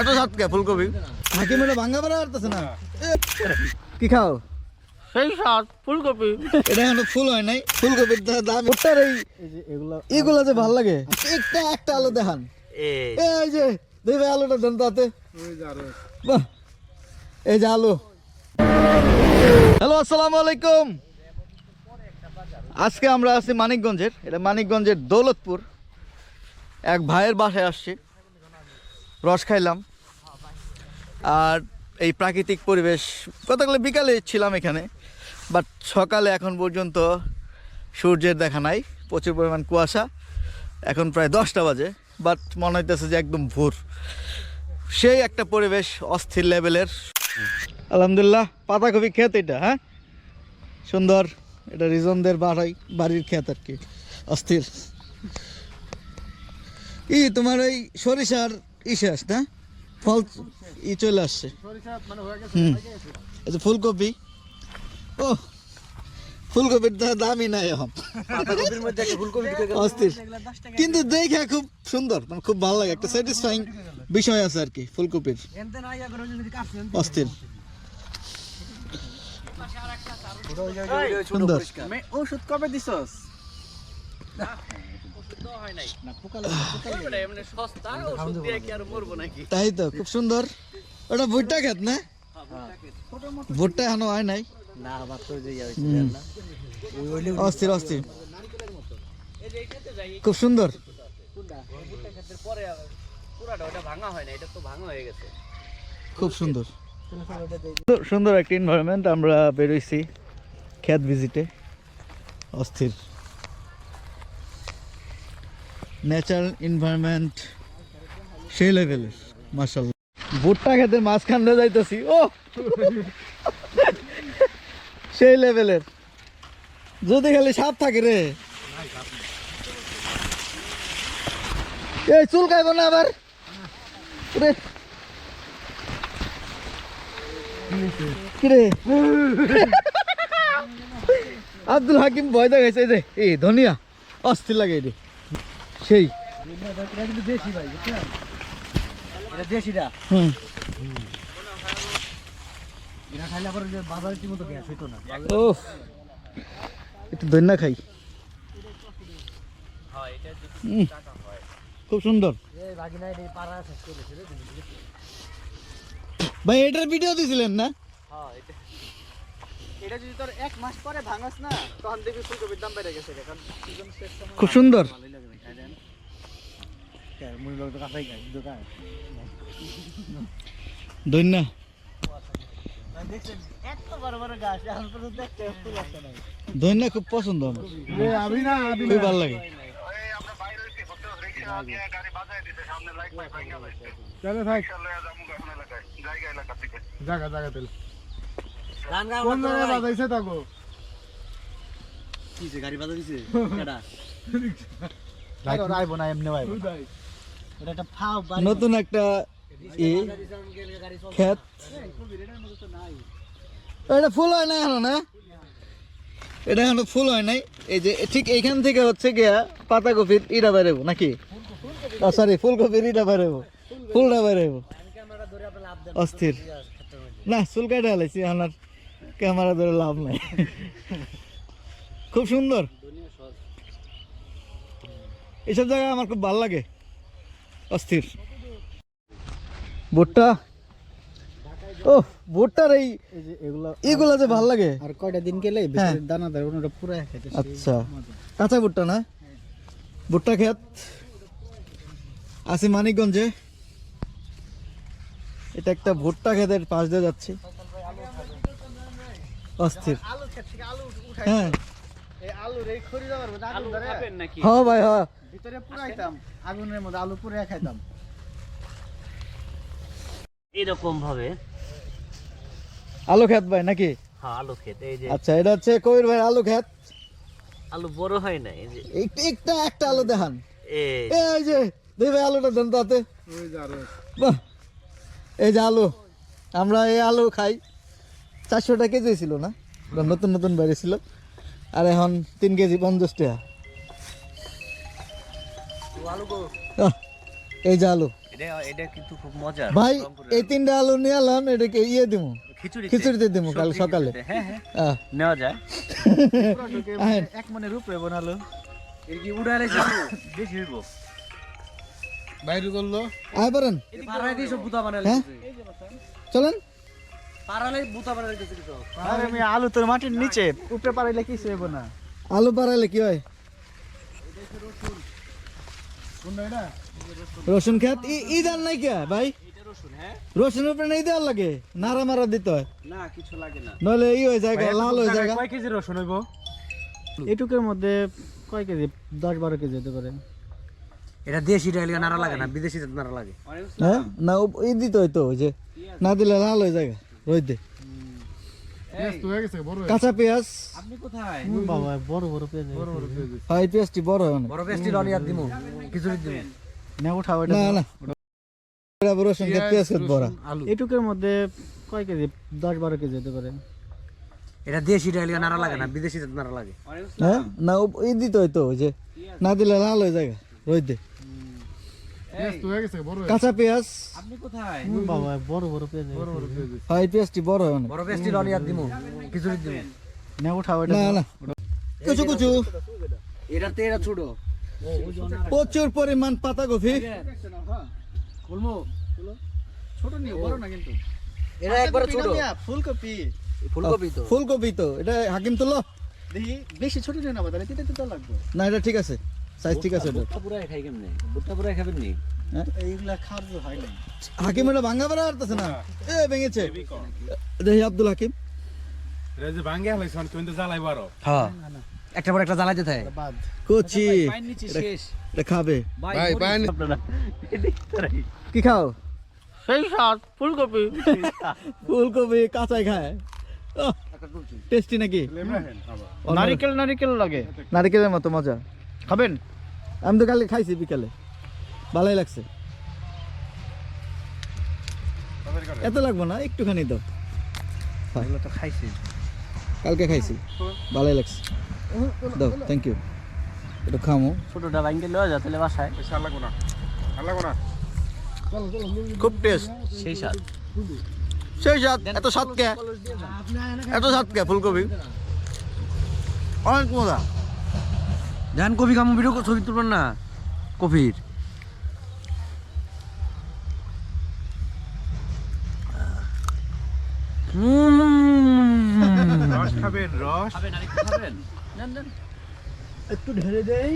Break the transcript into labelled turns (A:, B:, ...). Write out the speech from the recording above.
A: এত স্বাদ কে ফুলকপি? হাকিম এটা ভাঙ্গা বেড়া পারতেছে না? কি খাও?
B: সেই স্বাদ ফুলকপি।
A: এটা এখন ফুল হয় নাই ফুলকপির দাম ওটার এই এগুলা যে ভালো লাগে একটা একটা আলু দেখান।
B: এই
A: যে দেখবে আলুটা দেন তাতে। বাহ এই যে আলু। হ্যালো আসসালামু আলাইকুম। আজকে আমরা আছি মানিকগঞ্জের এটা মানিকগঞ্জের দৌলতপুর। এক ভাইয়ের বাসায় আসছি। রস খাইলাম। আর এই প্রাকৃতিক পরিবেশ, গতকালে বিকালে ছিলাম এখানে বাট সকালে এখন পর্যন্ত সূর্যের দেখা নাই, প্রচুর পরিমাণ কুয়াশা, এখন প্রায় দশটা বাজে বাট মনে হইতেছে যে একদম ভোর। সেই একটা পরিবেশ অস্থির লেভেলের। আলহামদুলিল্লাহ, পাতাকপি ক্ষেত এটা হ্যাঁ? সুন্দর, এটা রিজনদের বাড়াই, বাড়ির ক্ষেত আর কি, অস্থির। ই তোমার ওই সরিষার ই শেষ না ফল ই চলে আসছে। হুম। এই যে ফুলকপি। ও ফুলকপির দামই নাই এখন। অস্থির। কিন্তু দেখে খুব সুন্দর মানে খুব ভালো লাগে। একটা স্যাটিসফাইং বিষয় আছে আর কি ফুলকপির। অস্থির। সুন্দর।
B: ওষুধ কবে দিছস?
A: তাই তো খুব সুন্দর। ওটা ভুট্টা খেত না? ভুট্টা এখনও হয় নাই?
B: না আবার তো যে
A: হুম। অস্থির অস্থির। খুব সুন্দর।
B: ভাঙা হয় না এটা তো ভাঙা হয়ে গেছে।
A: খুব সুন্দর। সুন্দর একটা এনভায়রনমেন্ট আমরা বেরোইছি ক্ষেত ভিজিটে অস্থির। ন্যাচারাল এনভায়রনমেন্ট সেই লেভেলের মার্শাল ভুট্টা খেতে মাঝখান দিয়ে যাইতেছি, ও! সেই লেভেলের যদি খালি সাপ থাকে রে। এই চুল খাইব না আবার। রে আব্দুল হাকিম ভয় দেখাইছে, এই যে, এই ধনিয়া, অস্থির লাগে এটি। সেই।
B: এটা দেশিটা।
A: হুম।
B: এটা খাইলে আবার যে বাজারে ঠিক মতো গ্যাস হইতো না।
A: ও একটু ধন্যা খাই।
B: এটা
A: হুম, খুব সুন্দর। ভাই এটার ভিডিও দিছিলেন না?
B: হ্যাঁ এটা এটা যদি তোর এক মাস পরে ভাঙাস না তখন দেখবি ফুলকপির দাম বেড়ে গেছে কারণ সিজন শেষ সময়
A: খুব সুন্দর।
B: ভালোই লাগে না মুড়ি লোক তো কাঁচাই খাই দোকান
A: ধন্যা
B: দেখছেন এত বড় বড় গাছ এখন পর্যন্ত একটা ফুল আসে নাই।
A: ধন্যা খুব পছন্দ আমার।
B: আমি না
A: ভালো লাগে।
C: চলে থাক। জায়গা জায়গা তেল। কোন জায়গায় বাজাইছে তাকো
B: কিছে গাড়ি বাজা দিছে এটা
A: আর আইবো না এমনি আইবো
B: এটা একটা ফাও বাড়ি।
A: নতুন একটা
B: চল
A: ক্ষেত। এটা ফুল হয় না এখনও না? এটা এখনও ফুল হয় নাই। এই যে ঠিক এইখান থেকে হচ্ছে গিয়া পাতাকপির ইটা বেরোবো নাকি? সরি ফুলকপির ইটা বেরোবো। ফুলটা বেরোবো।
B: ক্যামেরা ধরে আপনি লাভ দেন।
A: অস্থির। না চুল কাটা হালাইছি আমার ক্যামেরা ধরে লাভ নাই। খুব সুন্দর। এসব জায়গা আমার খুব ভালো লাগে। অস্থির। ভুট্টা? ও ভুট্টার এই
B: এগুলো
A: যে ভালো লাগে।
B: আর কয়টা দিন গেলে। দানা দেয় ওটা পুরো খেতে
A: আচ্ছা। কাঁচা ভুট্টা না? ভুট্টা ক্ষেত আছি মানিকগঞ্জে। এটা একটা ভুট্টা ক্ষেতের পাশ দিয়ে যাচ্ছি। অস্থির।
B: আলু খেত থেকে আলু উঠাই
A: হ্যাঁ। হ্যাঁ ভাই হ্যাঁ।
B: ভিতরে পুরাইতাম আগুনের মধ্যে আলু পুরে খাইতাম। এরকম ভাবে
A: আলু ক্ষেত ভাই নাকি?
B: হ্যাঁ আলু খেতে এই যে
A: আচ্ছা এটা হচ্ছে কবির ভাই আলু ক্ষেত।
B: আলু বড় হয় না এই যে
A: এক- একটা একটা আলু দেখান।
B: এই
A: এই যে দেখবে আলুটা দেন তাতে। এই যে আলু আমরা এই আলু খাই। চারশো টাকা কেজি ছিল না? নতুন নতুন বেরিয়েছিল আর এখন তিন কেজি পঞ্চাশ টাকা।
B: আলু গো
A: আহ, এই যে আলু। ভাই এই তিনটা আলু নিয়ে এলাম এটাকে ইয়ে দিবো
B: খিচুড়ি
A: খিচুড়িতে দিবো কাল সকালে।
B: হ্যাঁ হ্যাঁ। নেওয়া যায়। এক মনের উপরে বানালো এর কি উড়ালে বেশি হইব।
C: বাইরে করল।
A: আয় পারেন। হ্যাঁ। চলেন।
B: পাড়ালে বুতা বানালে কিছু কিছু
D: আরে আমি আলু তোর মাটির নিচে উপরে পারাইলে কিছু হইব না?
A: আলু পারাইলে কি হয়? রসুন খেত? ই দেন নাই কে ভাই? রসুনের উপরে নেই দেওয়ার লাগে? নাড়া মারা দিতে হয়।
B: না কিছু লাগে না।
A: নইলে ই হয়ে যায় লাল হয়ে যায়
C: কয় কেজি রসুন হইব?
D: এটুকের মধ্যে কয় কেজি? দশ বারো কেজি হতে পারে।
B: এটা দেশি ডাইলে নাড়া লাগে না বিদেশি নাড়া লাগে।
A: হ্যাঁ? না ই দিতে হইতো ওই যে না দিলে লাল হয়ে যায়
C: বড় হয়ে
A: কাঁচা পেঁয়াজ।
B: আপনি কোথায়?
D: বাবা বড় বড় পেঁয়াজ।
C: বড় বড় পেঁয়াজ
A: হয় পেঁয়াজটি বড় হয়
B: দিমু খিচুড়ি দিমু।
D: না উঠাও এটা
A: না না। রসুন পেঁয়াজ খেত
D: এটুকের মধ্যে কয় কেজি? দশ বারো কেজি হতে পারে।
B: এটা দেশি নাড়া লাগে না বিদেশি নাড়া লাগে।
A: হ্যাঁ? না ও- ই দিতে হইতো ওই যে না দিলে লাল হয়ে যায় রইতে
C: পেঁয়াজ তো হয়ে গেছে বড় হয়ে
A: কাঁচা পেঁয়াজ?
B: আপনি কোথায়?
D: বাবা বড় বড় পেঁয়াজ
C: বড় বড় পেঁয়াজ।
A: হয় এই পেঁয়াজটি বড় হয় অনেক।
B: বড় বেস্টি লনিয়ার দিমু খিচুড়ি দিমু।
D: না উঠাও এটা
A: না না। কুচু কুচু।
B: এটা ছোট।
A: প্রচুর পরিমাণ পাতাকপি।
B: বলব
D: ছোট নিয়ে বড় না কিন্তু।
B: এটা একবার ছোট।
D: ফুলকপি।
B: ফুলকপি তো।
A: ফুলকপি তো। এটা হাকিম তো লো
D: দেখি বেশি ছোট নিয়ে নেব তাহলে তিতে তিতে লাগবে।
A: না এটা ঠিক আছে। সাইজ ঠিক আছে
B: ভুট্টা পুরাই খাই কেমনে? ভুট্টা পুরাই খাবেন নি?
D: এইগুলা খাওয়ার হয় না
A: হাকিম এটা বেড়া পারতেছে না? এ ভেঙেছে। দেখি আব্দুল হাকিম।
C: এটা যে তুমি তো জ্বালাই বারো
B: হ্যাঁ। একটা পর একটা জ্বালাইতে থাকে।
D: বাদ।
A: কোচি। এটা- খাবে।
C: ভাই বাইন
A: কি খাও?
D: সেই স্বাদ ফুলকপি।
A: ফুলকপি কাঁচাই খায়। টেস্টি নাকি?
D: নারিকেল নারিকেল লাগে।
A: নারিকেলের মতো মজা।
D: খাবেন?
A: আমি তো কালকে খাইছি বিকালে। ভালোই লাগছে। এত লাগবো না একটুখানি তো
D: তো খাইছি।
A: কালকে খাইছি। ভালোই লাগছে। দাও থ্যাংক ইউ একটু খামো।
D: ছোটটা ভাঙ্গে লওয়া যা তাহলে বাসায়।
C: লাগবো না। লাগবো না।
A: খুব টেস্ট
D: সেই স্বাদ।
A: সেই স্বাদ এত স্বাদ কে এত স্বাদ কে ফুলকপি। অনেক মজা।
B: ধান কপি কামু ভিডিও ছবি তুলবেন না। কপির
C: রস খাবেন রস।
D: একটু ঢেলে দেই।